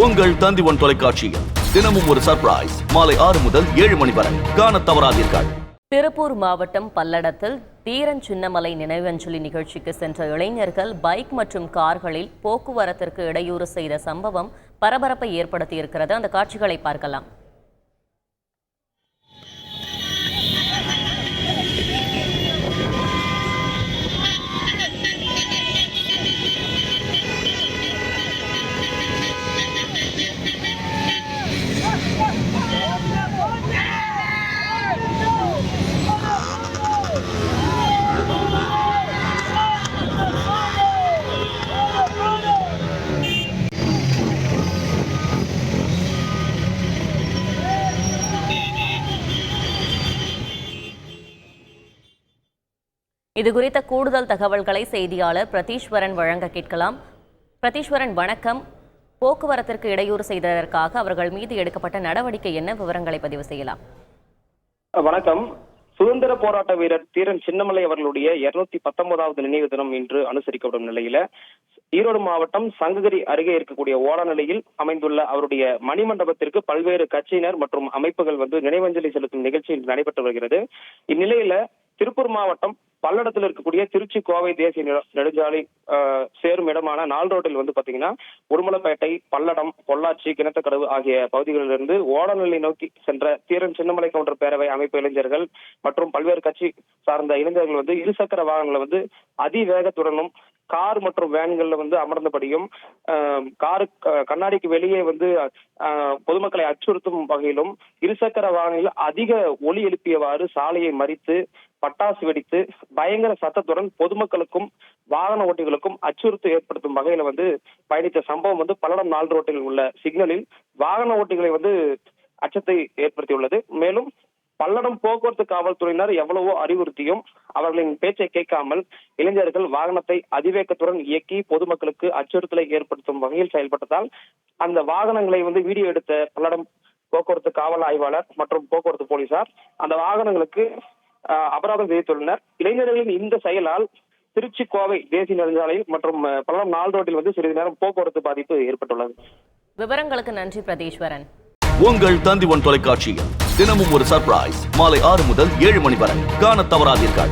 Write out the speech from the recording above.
உங்கள் தந்திவன் தொலைக்காட்சியில் தினமும் ஒரு சர்ப்ரைஸ் மாலை ஆறு முதல் ஏழு மணி வரை. காண தவறாதீர்கள். திருப்பூர் மாவட்டம் பல்லடத்தில் தீரன் சின்னமலை நினைவஞ்சலி நிகழ்ச்சிக்கு சென்ற இளைஞர்கள் பைக் மற்றும் கார்களில் போக்குவரத்திற்கு இடையூறு செய்த சம்பவம் பரபரப்பை ஏற்படுத்தியிருக்கிறது. அந்த காட்சிகளை பார்க்கலாம். இது குறித்த கூடுதல் தகவல்களை செய்தியாளர் பிரதீஸ்வரன் வழங்க கேட்கலாம். பிரதீஸ்வரன் வணக்கம். போக்குவரத்திற்கு இடையூறு செய்ததற்காக அவர்கள் மீது எடுக்கப்பட்ட நடவடிக்கை என்ன? விவரங்களை பதிவு செய்யலாம். வணக்கம். சுதந்திர போராட்ட வீரர் தீரன் சின்னமலை அவர்களுடைய இருநூத்தி பத்தொன்பதாவது நினைவு தினம் இன்று அனுசரிக்கப்படும் நிலையில ஈரோடு மாவட்டம் சங்ககிரி அருகே இருக்கக்கூடிய ஓடநிலையில் அமைந்துள்ள அவருடைய மணிமண்டபத்திற்கு பல்வேறு கட்சியினர் மற்றும் அமைப்புகள் வந்து நினைவஞ்சலி செலுத்தும் நிகழ்ச்சி இன்று நடைபெற்று வருகிறது. இந்நிலையில திருப்பூர் மாவட்டம் பல்லடத்தில் இருக்கக்கூடிய திருச்சி கோவை தேசிய நெடுஞ்சாலை சேரும் இடமான நாள் ரோட்டில் வந்து பாத்தீங்கன்னா உடுமலைப்பேட்டை பல்லடம் பொள்ளாச்சி கிணத்துக்கடவு ஆகிய பகுதிகளிலிருந்து ஓடநிலை நோக்கி சென்ற தீரன் சின்னமலை கவுண்டர் பேரவை அமைப்பு இளைஞர்கள் மற்றும் பல்வேறு கட்சி சார்ந்த இளைஞர்கள் வந்து இருசக்கர வாகனங்களை வந்து அதிவேகத்துடனும் கார் மற்றும் வேன்கள்ல வந்து அமர்ந்தபடியும் காரு கண்ணாடிக்கு வெளியே வந்து ஆஹ், பொதுமக்களை அச்சுறுத்தும் வகையிலும் இருசக்கர வாகனங்களில் அதிக ஒலி எழுப்பியவாறு சாலையை மறித்து பட்டாசு வெடித்து பயங்கர சத்தத்துடன் பொதுமக்களுக்கும் வாகன ஓட்டிகளுக்கும் அச்சுறுத்து ஏற்படுத்தும் வகையில வந்து பயணித்த சம்பவம் வந்து பல்லடம் நாள் ரோட்டில் உள்ள சிக்னலில் வாகன ஓட்டிகளை வந்து அச்சத்தை ஏற்படுத்தியுள்ளது. மேலும் பல்லடம் போக்குவரத்து காவல்துறையினர் எவ்வளவோ அறிவுறுத்தியும் அவர்களின் பேச்சை கேட்காமல் இளைஞர்கள் வாகனத்தை அதிவேகத்துடன் இயக்கி பொதுமக்களுக்கு அச்சுறுத்தலை ஏற்படுத்தும் வகையில் செயல்பட்டதால் அந்த வாகனங்களை வந்து வீடியோ எடுத்த பல்லடம் போக்குவரத்து காவல் ஆய்வாளர் மற்றும் போக்குவரத்து போலீசார் அந்த வாகனங்களுக்கு அபராதம் விதித்துள்ளனர். இளைஞர்களின் இந்த செயலால் திருச்சி கோவை தேசிய நெடுஞ்சாலையில் மற்றும் பல்லடம் நாள் ரோட்டில் வந்து சிறிது நேரம் போக்குவரத்து பாதிப்பு ஏற்பட்டுள்ளது. விவரங்களுக்கு நன்றி பிரதீஸ்வரன். உங்கள் தந்தி ஒன் தொலைக்காட்சியில் தினமும் ஒரு சர்ப்ரைஸ் மாலை ஆறு முதல் ஏழு மணி வரை. காண தவறாதீர்கள்.